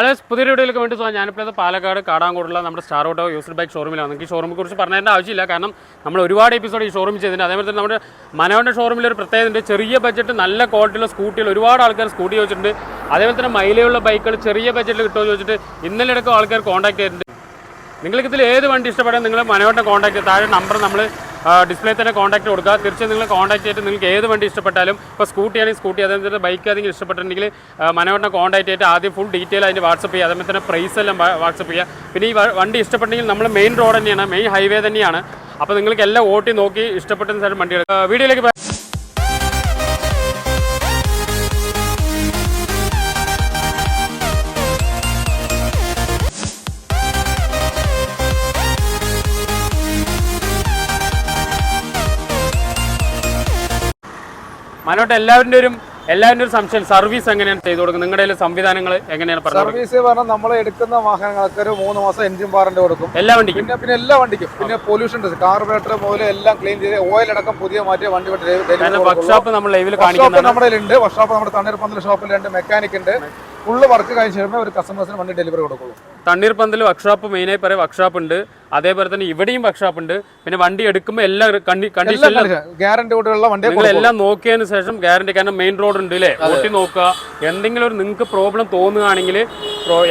Hello പുതിയ വീഡിയോയിലേക്ക് വേണ്ടി സോ ഞാനിപ്പോൾ ഇത് പാലക്കാട് കാടാങ്കോടുള്ള നമ്മുടെ സ്റ്റാർ ഓട്ടോ യൂസ്ഡ് ബൈക്ക് ഷോറൂമിലാണ് നിങ്ങൾക്ക് ഈ ഷോറൂമിനെ കുറിച്ച് പറഞ്ഞതിന്റെ ആവശ്യമില്ല. കാരണം നമ്മൾ ഒരുപാട് എപ്പിസോഡ് ഈ ഷോറൂം ചെയ്തിട്ടുണ്ട്. അതേപോലെ തന്നെ നമ്മുടെ മനോഹരന്റെ ഷോറൂമിൽ ഒരു പ്രത്യേകത ഉണ്ട്. ചെറിയ ബഡ്ജറ്റ് നല്ല ക്വാളിറ്റിയുള്ള സ്കൂട്ടികൾ ഒരുപാട് ആൾക്കാർ സ്കൂട്ടി ചോദിച്ചിട്ടുണ്ട് അതേപോലെ തന്നെ മൈലയുള്ള ബൈക്കുകൾ ചെറിയ ബഡ്ജറ്റിൽ കിട്ടുമെന്ന് ചോദിച്ചിട്ട് ഇന്നലെ അടക്കം ആൾക്കാർ കോൺടാക്ട് ചെയ്തിട്ടുണ്ട്. നിങ്ങൾക്ക് ഇതിൽ ഏത് വണ്ടി ഇഷ്ടപ്പെടാൻ നിങ്ങൾ മനോഹരനെ കോൺടാക്ട് താഴെ നമ്പർ നമ്മൾ ഡിസ്പ്ലേ തന്നെ കോൺടാക്ട് കൊടുക്കുക. തീർച്ചയായും നിങ്ങൾ കോൺടാക്ട് ചെയ്തിട്ട് നിങ്ങൾക്ക് ഏത് വണ്ടി ഇഷ്ടപ്പെട്ടാലും ഇപ്പോൾ സ്കൂട്ടി ആണെങ്കിൽ സ്കൂട്ടി അതേപോലെ ബൈക്ക് ആണെങ്കിൽ ഇഷ്ടപ്പെട്ടിട്ടുണ്ടെങ്കിൽ മനോഹരനെ കോൺടാക്ട് ചെയ്തിട്ട് ആദ്യം ഫുൾ ഡീറ്റെയിൽ അതിന്റെ വാട്സപ്പ് ചെയ്യുക. അതേപോലെ തന്നെ പ്രൈസ് എല്ലാം വാട്സപ്പ് ചെയ്യുക. പിന്നെ ഈ വണ്ടി ഇഷ്ടപ്പെട്ടെങ്കിൽ നമ്മൾ മെയിൻ റോഡ് തന്നെയാണ് മെയിൻ ഹൈവേ തന്നെയാണ്. അപ്പോൾ നിങ്ങൾക്ക് എല്ലാം ഓട്ടി നോക്കി ഇഷ്ടപ്പെട്ട സ്ഥലം വണ്ടി എടുക്കുക വീഡിയോയിലേക്ക് മനോട്ട് എല്ലാവരുടെ ഒരു എല്ലാവരുടെ ഒരു സംശയം സർവീസ് എങ്ങനെയാണ് ചെയ്തു കൊടുക്കുന്നത്? നിങ്ങളുടെ സംവിധാനങ്ങൾ എങ്ങനെയാണ്? സർവീസ് പറഞ്ഞാൽ നമ്മൾ എടുക്കുന്ന വാഹനങ്ങൾക്ക് ഒരു മൂന്ന് മാസം എഞ്ചിൻ വാറന്റ് കൊടുക്കും. എല്ലാ വണ്ടിക്കും? പിന്നെ പിന്നെ എല്ലാ വണ്ടിക്കും. പിന്നെ പൊല്യൂഷൻ ടെസ്റ്റ് കാർബറേറ്റർ മുതൽ എല്ലാം ക്ലീൻ ചെയ്ത് ഓയിൽ അടക്കം പുതിയ മാറ്റിയ വണ്ടി വർക്ക്ഷോപ്പ് നമ്മൾ ലൈവിൽ കാണിക്കുന്നതാണ്. നമ്മുടെ ഉണ്ട് വർക്ക്ഷോപ്പ് നമ്മുടെ തണ്ണീർപ്പന്തൽ ഷോപ്പിലുണ്ട് മെക്കാനിക് ഉണ്ട്. ഫുള്ള് വർക്ക് കഴിഞ്ഞ ശേഷമേ ഒരു കസ്റ്റമേഴ്സിന് വണ്ടി ഡെലിവറി കൊടുക്കുള്ളൂ. തണ്ണീർപ്പന്തൽ വർക്ക്ഷോപ്പ് മെയിനായി പറയാം. വർക്ക്ഷോപ്പ് ഉണ്ട്. അതേപോലെ തന്നെ ഇവിടെയും വർക്ക്ഷോപ്പ് ഉണ്ട്. പിന്നെ വണ്ടി എടുക്കുമ്പോൾ എല്ലാ കണ്ടീഷനിലും ഗ്യാരണ്ടി കൂടെയുള്ള നിങ്ങൾ എല്ലാം നോക്കിയതിന് ശേഷം ഗ്യാരണ്ടി കാരണം മെയിൻ റോഡ് ഉണ്ട് അല്ലേ ഓട്ടി നോക്കുക. എന്തെങ്കിലും ഒരു നിങ്ങൾക്ക് പ്രോബ്ലം തോന്നുകയാണെങ്കിൽ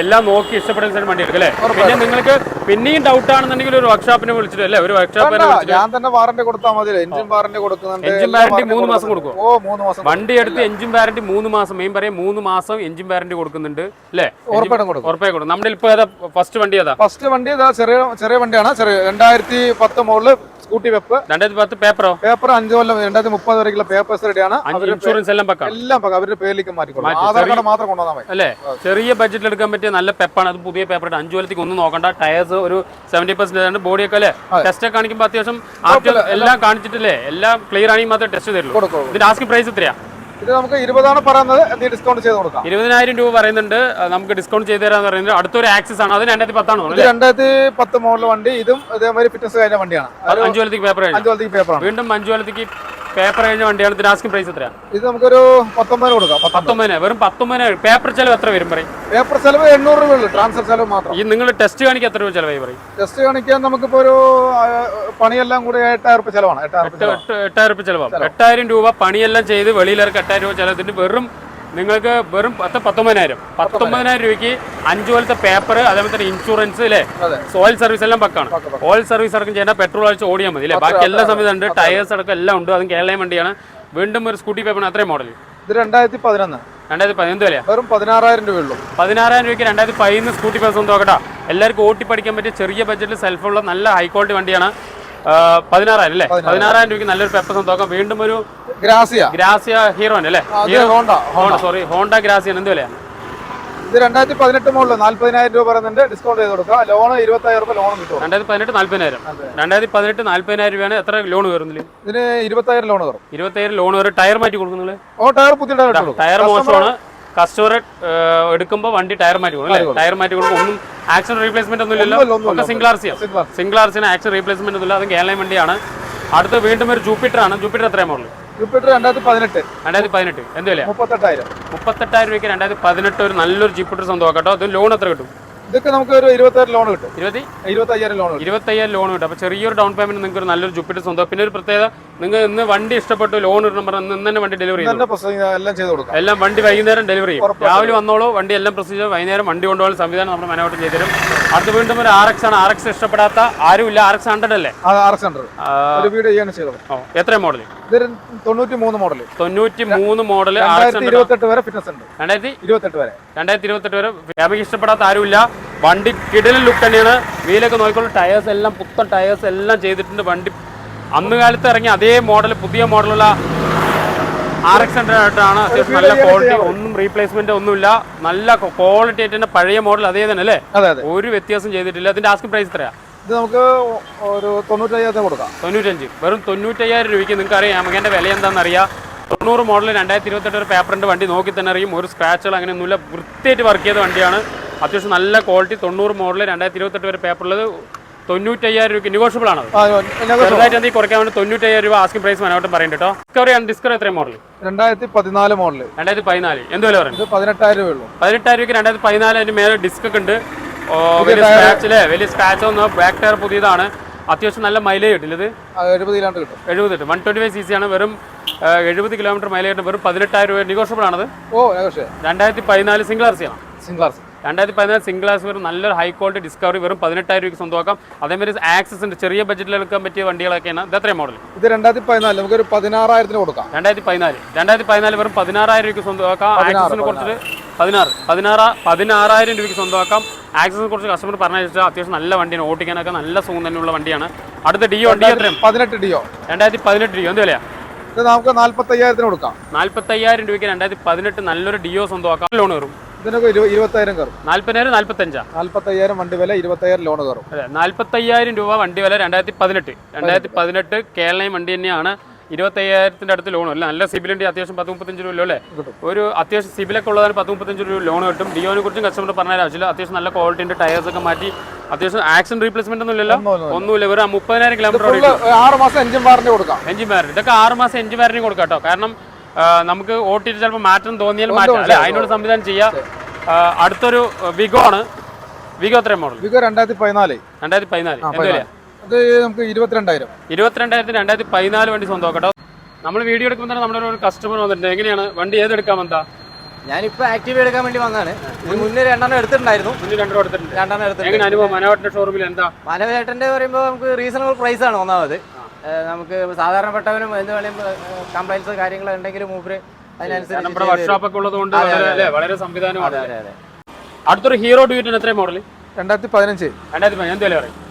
എല്ലാം നോക്കി ഇഷ്ടപ്പെടുന്ന ശേഷം വണ്ടി എടുക്കും അല്ലേ പിന്നെ നിങ്ങൾക്ക് പിന്നെയും ഡൗട്ട് ആണെന്നുണ്ടെങ്കിൽ ഒരു വർക്ക്ഷോപ്പിനെ വിളിച്ചിട്ട് അല്ലേ? ഒരു വർക്ക്ഷോപ്പിനെ കൊടുക്കും. ഞാൻ തന്നെ വാറണ്ടി കൊടുത്താൽ മതി എഞ്ചിൻ വാറണ്ടി കൊടുക്കുന്നുണ്ട്. എഞ്ചിൻ വാറണ്ടി മൂന്ന് മാസം. കൊടുക്കും ഓ മൂന്ന് മാസം വണ്ടി എടുത്ത് എഞ്ചിൻ വാറന്റി മൂന്ന് മാസം. മെയിൻ പറയാം മൂന്ന് മാസം എഞ്ചിൻ വാറന്റി കൊടുക്കുന്നുണ്ട്. അല്ലേ? ഉറപ്പായിട്ടും കൊടുക്കും. ഉറപ്പായി കൊടുക്കും. നമ്മുടെ ഇപ്പോൾ ഏതാ ഫസ്റ്റ് വണ്ടി ഏതാ? ഫസ്റ്റ് വണ്ടി ഏതാ? ചെറിയ ചെറിയ വണ്ടിയാണ്. ചെറിയ രണ്ടായിരത്തി പത്ത് മുകളിൽ സ്കൂട്ടി വെപ്പ്. രണ്ടായിരത്തി പത്ത് പേപ്പറോ? പേപ്പർ അഞ്ച് കൊല്ലം രണ്ടായിരത്തി മുപ്പത് വരെയുള്ള പേപ്പേഴ്സ് റെഡിയാണ്. ഇൻഷുറൻസ് എല്ലാം പക്ക എല്ലാം പക്ക. അവരുടെ പേരിലേക്ക് മാറ്റിക്കൊള്ളു മാറ്റി. ആധാർ കാർഡ് മാത്രം കൊണ്ടുവന്നാൽ മതി. അല്ലേ? ചെറിയ ബഡ്ജറ്റിൽ എടുക്കാൻ പറ്റിയ നല്ല പെപ്പാണ് അത് പുതിയ പേപ്പർ അഞ്ചു കൊല്ലത്തേക്ക് ഒന്നും നോക്കണ്ട. ടയേഴ്സ് ഒരു സെവന്റി പെർസെന്റ് ബോഡിയൊക്കെ അല്ലേ? ടെസ്റ്റ് ഒക്കെ കാണിക്കുമ്പോൾ അത്യാവശ്യം എല്ലാം കാണിച്ചിട്ടില്ലേ? എല്ലാം ക്ലിയർ ആണെങ്കിൽ മാത്രമേ ടെസ്റ്റ് തരുള്ളൂ. ഇതിന്റെ ആസ്കി പ്രൈസ് എത്രയാ? ഇത് നമുക്ക് ഇരുപതാണ് പറയുന്നത്. എന്തെങ്കിലും ഡിസ്കൗണ്ട് ചെയ്ത് കൊടുക്കാം. ഇരുപതിനായിരം രൂപ പറയുന്നുണ്ട്. നമുക്ക് ഡിസ്കൗണ്ട് ചെയ്ത് തരാന്ന് പറയുന്നത് അടുത്തൊരു ആക്സസ് ആണ്. അത് രണ്ടായിരത്തി പത്താണ്? ഇത് രണ്ടായിരത്തി പത്ത് മോഡൽ വണ്ടി. ഇതും ഇതേമാതിരി ഫിറ്റ്നസ് കഴിഞ്ഞ വണ്ടിയാണ്. അഞ്ചു കൊല്ലത്തേക്ക് പേപ്പർ അഞ്ചു കൊല്ലത്തേക്ക് പേപ്പറാണ് വീണ്ടും അഞ്ചു കൊല്ലത്തേക്ക് പേപ്പർ കഴിഞ്ഞ വണ്ടിയാണ്. ഇതിന്റെ ആസ്കിംഗ് പ്രൈസ് എത്രയാണ് ഇത് നമുക്കൊരു പത്തൊമ്പതിന് കൊടുക്കാം. പത്തൊമ്പത്. പത്തൊമ്പതിന്. വെറും പത്തൊമ്പതിന് പേപ്പർ ചെലവ് എത്ര വരും പറയും? പേപ്പർ ചെലവ് എണ്ണൂറ് രൂപ ഉള്ളൂ. ട്രാൻസ്ഫർ ചെലവ് മാത്രം. ഈ നിങ്ങൾ ടെസ്റ്റ് കാണിക്കാൻ എത്ര രൂപ ചെലവായി പറയും? ടെസ്റ്റ് കാണിക്കാൻ നമുക്കിപ്പോ ഒരു പണിയെല്ലാം കൂടി എട്ടായിരം രൂപ ചെലവാണ്. എട്ടായിരം രൂപ ചെലവാണ്. എട്ടായിരം രൂപ പണിയെല്ലാം ചെയ്ത് വെളിയിലിറക്കി എട്ടായിരം രൂപ ചിലവിന് വെറും നിങ്ങൾക്ക് വെറും പത്ത് പത്തൊമ്പതിനായിരം. പത്തൊമ്പതിനായിരം രൂപയ്ക്ക് അഞ്ചു പോലത്തെ പേപ്പർ അതേപോലെ തന്നെ ഇൻഷുറൻസ് അല്ലേ. ഓയിൽ സർവീസ് എല്ലാം പക്കാണ്. ഓയിൽ സർവീസ് അടക്കം ചെയ്യേണ്ട പെട്രോൾ അടിച്ച് ഓടിയാൽ മതി അല്ലേ ബാക്കി എല്ലാ സംവിധാനം ഉണ്ട് ടയേഴ്സ് അടക്കം എല്ലാം ഉണ്ട്. അതും കേരളയും വണ്ടിയാണ്. വീണ്ടും ഒരു സ്കൂട്ടി പേപ്പർ അത്രയും മോഡൽ ഇത് രണ്ടായിരത്തി പതിനൊന്ന് രണ്ടായിരത്തി പതിനൊന്ന് വില വെറും പതിനാറായിരം രൂപയുള്ളൂ പതിനാറായിരം രൂപയ്ക്ക് രണ്ടായിരത്തി പതിനൊന്ന് സ്കൂട്ടി പേഴ്സൺ നോക്കട്ടെ നോക്കട്ടാ എല്ലാവർക്കും ഓട്ടി പഠിക്കാൻ പറ്റിയ ചെറിയ ബഡ്ജറ്റിൽ സെൽഫുള്ള നല്ല ഹൈ ക്വാളിറ്റി വണ്ടിയാണ്. പതിനാറായിരം അല്ലേ? പതിനാറായിരം. രൂപയ്ക്ക് നല്ലൊരു പേപ്പർ സ്വന്തം നോക്കാം വീണ്ടും ഒരു ഗ്രാസിയ. ഗ്രാസിയ ഹീറോൻ അല്ലേ Honda Honda. Sorry Honda Grazia എന്ത് വിലയാണ്? ഇത് രണ്ടായിരത്തി പതിനെട്ട് മുകളിൽ നാല്പതിനായിരം രൂപ പറയുന്നുണ്ട്. ഡിസ്കൗണ്ട് ചെയ്ത് കൊടുക്കുക. ലോൺ ഇരുപത്തായിരം രൂപ ലോൺ കിട്ടും. രണ്ടായിരത്തി പതിനെട്ട് നാല്പതിനായിരം. രണ്ടായിരത്തി പതിനെട്ട് നാല്പതിനായിരം രൂപയാണ് എത്ര ലോൺ വരുന്നത് ഇതിന് ഇരുപത്തായിരം ലോൺ വരും ഇരുപത്തായിരം ലോൺ വരും ടയർ മാറ്റി കൊടുക്കുന്നില്ല ഓ ടയർ പുതിയ ടയർ ടയർ മോശമാണ്. കസ്റ്റമർ എടുക്കുമ്പോൾ വണ്ടി ടയർ മാറ്റി കൊടുക്കും അല്ലേ? ടയർ മാറ്റി കൊടുക്കും ഒന്നും ആക്ഷൻ റീപ്ലേസ്മെന്റ് ഒന്നും ഇല്ലല്ലോ. ഒക്കെ സിംഗിൾ ആർ സിയാണ് സിംഗിൾ ആർ സിന് ആക്ഷൻ റീപ്ലേസ്മെന്റ് ഒന്നുമില്ല. അത് കേരള വണ്ടിയാണ്. അടുത്ത വീണ്ടും ഒരു ജൂപ്പിറ്റർ ആണ്. ജൂപ്പിറ്റർ എത്രയാണ് മോഡൽ ജൂപ്പിറ്റർ രണ്ടായിരത്തി പതിനെട്ട്. രണ്ടായിരത്തി പതിനെട്ട്. എന്ത് വിലയാ മുപ്പത്തെട്ടായിരം. മുപ്പത്തെട്ടായിരം രൂപയ്ക്ക് രണ്ടായിരത്തി പതിനെട്ട് ഒരു നല്ലൊരു ജൂപ്പിറ്റർ സ്വന്തമാക്കട്ടോ കേട്ടോ. അത് ലോൺ എത്ര കിട്ടും? ഇതൊക്കെ നമുക്ക് ഒരു ഇരുപത്തായിരം ലോൺ കിട്ടും. ഇരുപത്തി? ഇരുപത്തയ്യായിരം ലോൺ ഇരുപത്തയ്യായിരം ലോൺ കിട്ടും. അപ്പോൾ ചെറിയൊരു ഡൗൺ പേയ്മെന്റ് നിങ്ങൾക്ക് ഒരു നല്ലൊരു ജൂപ്പിറ്റർ സ്വന്തം. പിന്നെ ഒരു പ്രത്യേകത നിങ്ങൾ ഇന്ന് വണ്ടി ഇഷ്ടപ്പെട്ടു ലോൺ ഇടണം പറഞ്ഞാൽ ഇന്ന് തന്നെ വണ്ടി ഡെലിവറി എല്ലാം ചെയ്ത് കൊടുക്കാം. എല്ലാം വണ്ടി വൈകുന്നേരം ഡെലിവറി ചെയ്യും. രാവിലെ വന്നോളൂ വണ്ടി എല്ലാം പ്രൊസീജിയർ വൈകുന്നേരം വണ്ടി കൊണ്ടുപോകാൻ സംവിധാനം നമ്മുടെ മനോട്ട് ചെയ്തുതരും അടുത്ത വീണ്ടും ഒരു ആർ എക്സ് ആണ്. ആർ എക്സ് ഇഷ്ടപ്പെടാത്ത ആരുമില്ല. ആർ എക്സ് ഹൺഡ്രഡ് അല്ലേ ആർ എക്സ് ഹൺഡ്രഡ് എത്ര മോഡൽ തൊണ്ണൂറ്റി മൂന്ന് മോഡൽ തൊണ്ണൂറ്റി മൂന്ന് മോഡൽ ആർ എക്സ് രണ്ടായിരത്തി ഇരുപത്തെട്ട് വരെ ഫിറ്റ്നസ് ഉണ്ട്. രണ്ടായിരത്തി? ഇരുപത്തെട്ട് വരെ. രണ്ടായിരത്തി ഇരുപത്തെട്ട് വരെ. ഫാമിലി ഇഷ്ടപ്പെടാത്ത ആരുമില്ല. വണ്ടി കിടലിൽ ലുക്ക് തന്നെയാണ്. വീലൊക്കെ നോക്കിക്കോളൂ ടയേഴ്സ് എല്ലാം പുത്തൻ ടയേഴ്സ് എല്ലാം ചെയ്തിട്ടുണ്ട് വണ്ടി. അന്ന് കാലത്ത് ഇറങ്ങിയ അതേ മോഡൽ പുതിയ മോഡലുള്ള ആർ എക്സ് ഹൺഡ്രഡ് ആയിട്ടാണ് അത്യാവശ്യം നല്ല ക്വാളിറ്റി ഒന്നും റീപ്ലേസ്മെന്റ് ഒന്നുമില്ല. നല്ല ക്വാളിറ്റി ആയിട്ട് തന്നെ പഴയ മോഡൽ അതേ തന്നെ അല്ലേ? ഒരു വ്യത്യാസം ചെയ്തിട്ടില്ല. അതിന്റെ ആസ്കിംഗ് പ്രൈസ് എത്രയാ? ഇത് നമുക്ക് ഒരു തൊണ്ണൂറ്റയ്യായിരത്തിന് കൊടുക്കാം. തൊണ്ണൂറ്റഞ്ച്. വെറും തൊണ്ണൂറ്റയ്യായിരം രൂപയ്ക്ക് നിങ്ങൾക്ക് അറിയാം. നമുക്കെന്റെ വില എന്താണെന്ന് അറിയാം തൊണ്ണൂറ് മോഡൽ രണ്ടായിരത്തി ഇരുപത്തെട്ട് ഒരു പേപ്പറിന്റെ വണ്ടി നോക്കി തന്നെ അറിയും. ഒരു സ്ക്രാച്ചുകൾ അങ്ങനെയൊന്നുമില്ല. വൃത്തിയായിട്ട് വർക്ക് ചെയ്ത വണ്ടിയാണ്. അത്യാവശ്യം നല്ല ക്വാളിറ്റി തൊണ്ണൂറ് മോഡൽ രണ്ടായിരത്തി ഇരുപത്തെട്ട് വരെ പേപ്പറുള്ളത് തൊണ്ണൂറ്റയ്യായിരം രൂപ നെഗോഷ്യബിൾ ആണ് രണ്ടായിരത്തി ചെറുതായിട്ട് എന്തെങ്കിലും കുറയ്ക്കാൻ വേണ്ടി തൊണ്ണൂറ്റയ്യായിരം രൂപ ആസ്കിംഗ് പ്രൈസ് മനോട്ടം പറയുന്നുണ്ട് കേട്ടോ. ഡിസ്കവറി ആണ് ഡിസ്കവറി എത്രയും മോഡൽ രണ്ടായിരത്തി പതിനാല് മോഡൽ രണ്ടായിരത്തി പതിനാല് എന്ത് വില പറയുന്നത് പതിനെട്ടായിരം രൂപയുള്ളൂ പതിനെട്ടായിരം രൂപയ്ക്ക് രണ്ടായിരത്തി പതിനാല് അതിന് മേലെ ഡിസ്ക് ഒക്കെ ഉണ്ട്. വലിയ സ്ക്രാച്ച് അല്ലേ വലിയ സ്ക്രാച്ച് ഒന്നും ബാക്ക് ടയർ പുതിയതാണ്. അത്യാവശ്യം നല്ല മൈലേജ് കിട്ടില്ല ഇത്? എഴുപത് കിലോമീറ്റർ കിട്ടും. എഴുപത് കിട്ടും. One twenty five C C ആണ്. വെറും എഴുപത് കിലോമീറ്റർ മൈലേജ് കിട്ടും. വെറും പതിനെട്ടായിരം രൂപ നെഗോഷ്യബിൾ ആണത്. ഓ പക്ഷേ രണ്ടായിരത്തി പതിനാല് സിംഗിൾ ആർ സി ആണ് സിംഗ്ലാസ് രണ്ടായിരത്തി പതിനാല് സിംഗിൾ ക്ലാസ് വെറും നല്ലൊരു ഹൈ ക്വാളിറ്റി ഡിസ്കവറി വെറും പതിനെട്ടായിരം രൂപയ്ക്ക് സ്വന്തമാക്കാം. അതേമാതിരി ആക്സസ് ഉണ്ട്. ചെറിയ ബഡ്ജറ്റിൽ എടുക്കാൻ പറ്റിയ വണ്ടികളൊക്കെയാണ് ഇത് എത്രയും മോഡൽ ഇത് രണ്ടായിരത്തി പതിനാല്. നമുക്കൊരു പതിനാറായിരത്തിന് കൊടുക്കാം. രണ്ടായിരത്തി പതിനാല്. രണ്ടായിരത്തി പതിനാല് വെറും പതിനാറായിരം രൂപയ്ക്ക് സ്വന്തമാക്കാം. ആക്സസിന് കുറച്ചിട്ട് പതിനാറ്. പതിനാറ് പതിനാറായിരം രൂപയ്ക്ക് സ്വന്തമാക്കാം. ആക്സസിനെ കുറിച്ച് കസ്റ്റമർ പറഞ്ഞു വെച്ചാൽ അത്യാവശ്യം നല്ല വണ്ടിയാണ്. ഓടിക്കാനൊക്കെ നല്ല സുഖം തന്നെയുള്ള വണ്ടിയാണ്. അടുത്ത ഡിയോ ഡിയോ എത്രയും? പതിനെട്ട് ഡിയോ രണ്ടായിരത്തി പതിനെട്ട് ഡിയോ എന്ത് വിലയാ? ഇത് നമുക്ക് നാല്പത്തയ്യായിരത്തിന് കൊടുക്കാം. നാല്പത്തയ്യായിരം രൂപയ്ക്ക് രണ്ടായിരത്തി പതിനെട്ട് നല്ലൊരു ഡിയോ സ്വന്തമാക്കാം. ലോൺ കയറും ഇതിനൊക്കെ ഇരുപ- ഇരുപത്തായിരം കയറും. നാല്പതിനായിരം നാല്പത്തഞ്ചാ? നാല്പത്തി അയ്യായിരം വണ്ടി വില ഇരുപത്തയ്യായിരം ലോൺ കയറും. അതെ നാല്പത്തയ്യായിരം രൂപ വണ്ടി വില രണ്ടായിരത്തി പതിനെട്ട് രണ്ടായിരത്തി പതിനെട്ട് കേരളയും വണ്ടി തന്നെയാണ്. ഇരുപത്തയ്യായിരത്തിന്റെ അടുത്ത് ലോൺ അല്ല നല്ല സിബിലുണ്ട് അത്യാവശ്യം പത്ത് മുപ്പത്തഞ്ച് രൂപ അല്ലേ. ഒരു അത്യാവശ്യം സിബിലൊക്കെ ഉള്ളതാണ് പത്ത് മുപ്പത്തഞ്ച് രൂപ ലോൺ കിട്ടും. ഡിയോനെ കുറിച്ചും കസ്റ്റമർ പറഞ്ഞാൽ ആവശ്യമില്ല. അത്യാവശ്യം നല്ല ക്വാളിറ്റിന്റെ ടയേഴ്സ് ഒക്കെ മാറ്റി. അത്യാവശ്യം ആക്സിഡന്റ് റീപ്ലേസ്മെന്റ് ഒന്നും ഇല്ലല്ലോ? ഒന്നുമില്ല. വെറും മുപ്പതിനായിരം കിലോമീറ്റർ ആറ് മാസം എഞ്ചിൻ വാറന്റി കൊടുക്കാം. എഞ്ചിൻ വാറന്റി ഇതൊക്കെ ആറ് മാസം എഞ്ചിൻ വാറന്റി കൊടുക്കാം കേട്ടോ. കാരണം നമുക്ക് ഓട്ടിട്ട് ചിലപ്പോൾ മാറ്റം തോന്നിയാൽ മാറ്റാം. അല്ലെ? അതിനോട് സംവിധാനം ചെയ്യാം. അടുത്തൊരു വിഗോ ആണ്. വിഗോ എത്രയും മോഡൽ വിഗോ രണ്ടായിരത്തി പതിനാല് രണ്ടായിരത്തി പതിനാല്. അത് നമുക്ക് ഇരുപത്തിരണ്ടായിരം. ഇരുപത്തിരണ്ടായിരത്തിന് രണ്ടായിരത്തി പതിനാല് വണ്ടി സ്വന്തം കേട്ടോ. നമ്മൾ വീഡിയോ എടുക്കുമ്പോൾ തന്നെ നമ്മുടെ ഒരു കസ്റ്റമർ വന്നിട്ടുണ്ട്. എങ്ങനെയാണ്? വണ്ടി ഏതെടുക്കാൻ വന്നാ ഞാനിപ്പോ ആക്റ്റീവ് എടുക്കാൻ വേണ്ടി വന്നാണ് മുന്നേ രണ്ടെണ്ണം എടുത്തിട്ടുണ്ടായിരുന്നു. രണ്ടെണ്ണം എടുത്തിട്ടുണ്ട്. രണ്ടെണ്ണം എടുത്തിട്ടുണ്ട്. അനുഭവം? മനോഹരന്റെ ഷോറൂമിൽ എന്താ? മനോവേട്ടന്റെ പറയുമ്പോൾ നമുക്ക് റീസണബിൾ പ്രൈസ് ആണ് ഒന്നാമത്. നമുക്ക് സാധാരണപ്പെട്ടവരും എന്ത് വേണേലും കംപ്ലൈൻസ് കാര്യങ്ങൾ ഉണ്ടെങ്കിലും മൂപ്പര് അതിനനുസരിച്ച് നമ്മുടെ വർക്ക്ഷോപ്പ് ഒക്കെ ഉള്ളതുകൊണ്ട് വളരെ വളരെ സംവിധാനമാണ് അതെ അതെ അടുത്തൊരു ഹീറോ ഡ്യൂറ്റിന് എത്രയും മോഡൽ രണ്ടായിരത്തി പതിനഞ്ച്